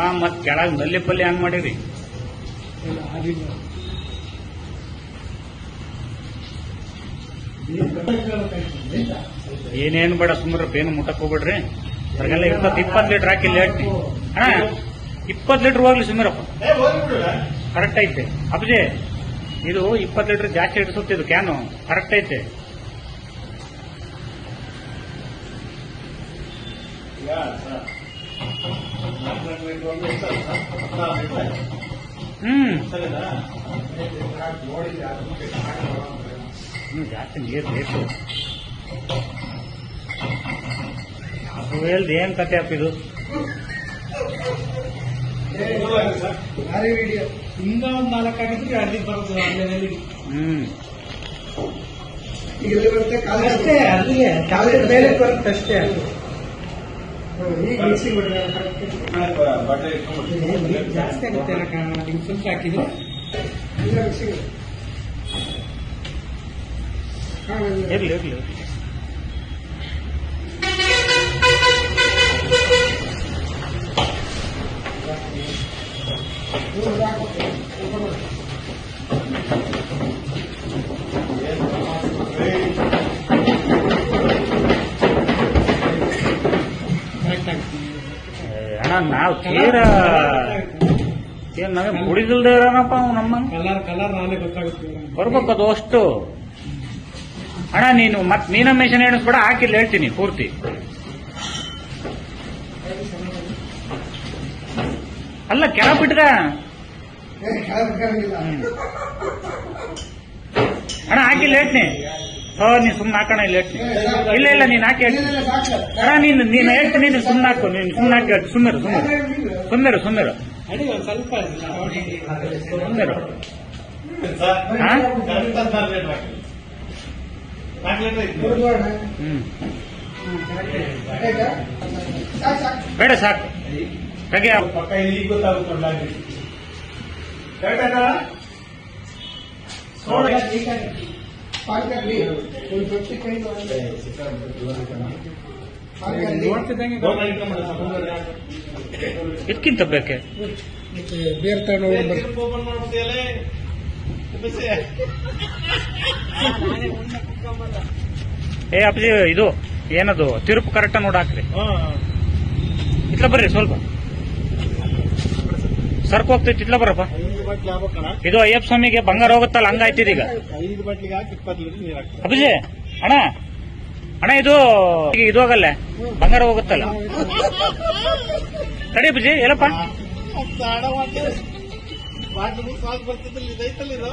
ಆ ಮತ್ ಕೆಳಗ್ನಲ್ಲಿ ಪಲ್ಯ ಹಂಗ್ ಮಾಡಿರಿ? ಏನೇನ್ ಬೇಡ ಸುಮ್ರ ಏನು ಮುಟ್ಟಕ್ ಹೋಗ್ಬಿಡ್ರಿ. ಹೊರಗೆಲ್ಲ ಇಪ್ಪತ್ತು ಇಪ್ಪತ್ ಲೀಟರ್ ಹಾಕಿ ಲೇಟ್ ಅಣ್ಣ ಇಪ್ಪತ್ ಲೀಟರ್ ಹೋಗ್ಲಿ ಹೋಗ್ಬಿಡು. ಕರೆಕ್ಟ್ ಐತೆ. ಅಬ್ಜೆ ಇದು ಇಪ್ಪತ್ ಲೀಟರ್ ಜಾಸ್ತಿ ಇಡಿಸುತ್ತಿದ್ದು ಕ್ಯಾನು ಕರೆಕ್ಟ್ ಐತೆ. ಈಗ ಹ್ಮ್. ಜಾಸ್ತಿ ನೀರು ಬೇಕು. ಅದು ಹೇಳ್ದು ಏನ್ ಕತೆ ಅಪ್ಪ ಇದು? ಹಿಂಗ ಒಂದ್ ನಾಲ್ಕು ಆಗಿದ್ರೆ ಅಲ್ಲಿ ಬರ್ತದೆ ಅಲ್ಲೇ ಹ್ಮ್. ಇಲ್ಲಿ ಬರುತ್ತೆ ಕಾಲು ಅಷ್ಟೇ ಅಲ್ಲಿಗೆ ಕಾಲೇಜ್ ಮೇಲೆ ಬರುತ್ತೆ ಅಷ್ಟೇ ಮಿಕ್ಸಿಂಗ್ ಬಟ್ಟೆ ಇಟ್ಕೊಂಡ್ಬಿಟ್ಟು. ಜಾಸ್ತಿ ಆಗುತ್ತೆ ಹಿಂಗ್ ಸ್ವಲ್ಪ ಹಾಕಿದ್ರೆ ಈಗ ಮಿಕ್ಸಿಂಗ್ ಇರ್ಲಿ ಇರ್ಲಿ ಕರೆಕ್ಟ್ ಅಣ್ಣ ನಾವು ತೀರ ಏನ್ ನಾವೇ ಕುಡಿದಿಲ್ದೇ ಇರೋಣಪ್ಪ ಅವ್ ನಮ್ಮ ಕಲರ್ ಕಲರ್ ನಾನೇ ಗೊತ್ತಾಗುತ್ತೆ. ಬರ್ಬೇಕು ಅದು ಅಷ್ಟು. ಅಣ್ಣ ನೀನು ಮತ್ ಮೀನ ಮೆಷಿನ್ ಕೂಡ ಹಾಕಿಲ್ಲ ಹೇಳ್ತೀನಿ ಪೂರ್ತಿ. ಅಲ್ಲ ಕೆಳ ಬಿಟ್ಗ. ಅಣ್ಣ ಹಾಕಿಲ್ಲ ಹೇಳ್ತೀನಿ. ಹೋ ನೀನ್ ಸುಮ್ಮನೆ ಹಾಕೋಣ, ಇಲ್ಲ ಹೇಳ್ತೀನಿ ಇಲ್ಲ ಇಲ್ಲ, ನೀನ್ ಹಾಕಿ ಹೇಳ್ತೀನಿ ಅಣ್ಣ, ನೀನು ನೀನು ಹೇಳ್ತೀನಿ ನೀನು ಸುಮ್ಮನೆ ಹಾಕು, ನೀನು ಸುಮ್ಮನೆ ಹಾಕಿ ಸುಮ್ಮರು ಸುಮ್ಮನೆ ಸುಮ್ಮರು ಹಾ? ಹ್ಮ್. ಬೇಡ, ಸಾಕು. ತೆಗೆ ಪಕ್ಕ ಇಲ್ಲಿ ಗೊತ್ತಾಗುತ್ತೆ ಕರೆಕ್ಟ್ ಇದಕ್ಕಿಂತ ಬೇಕೆ? ಬೇರೆ ತಗೊಂಡು ಏ ಅಪ್ಪಾಜಿ ಇದು ಏನದು? ತಿರುಪು ಕರೆಕ್ಟ್ ನೋಡಿ ಹಾಕ್ರಿ. ಇತ್ಲ ಬರ್ರಿ ಸ್ವಲ್ಪ. ಸರ್ಕೋಗ್ತೈತಿ ಹೋಗ್ತೈತಿ ಇತ್ಲ ಬರಪ್ಪ. ಬಾಟ್ಲಿ ಆಗ್ಬೇಕಣ ಇದು ಅಯ್ಯಪ್ಪ ಸ್ವಾಮಿಗೆ ಬಂಗಾರ ಹೋಗುತ್ತಲ್ಲ ಹಂಗಾಯ್ತಿದ ಈಗ ಐದು ಬಾಟ್ಲಿಗೆ ಹಾಕಿ ಇಪ್ಪತ್ತು ಲೀಟರ್ ನೀರು ಹಾಕ್ತಾರೆ. ಅಪ್ಪಾಜಿ ಅಣ್ಣ ಅಣ್ಣ ಇದು ಈಗ ಇದು ಹೋಗಲ್ಲ ಬಂಗಾರ ಹೋಗುತ್ತಲ್ಲ. ತಡಿ ಅಭಿಜಿ ಎಲ್ಲಪ್ಪ. ಬಾಟ್ಲಿ ಸಾಕು ಬರ್ತಿದ್ದಲ್ಲಿ ಇದೈತಲ್ಲ ಇದು.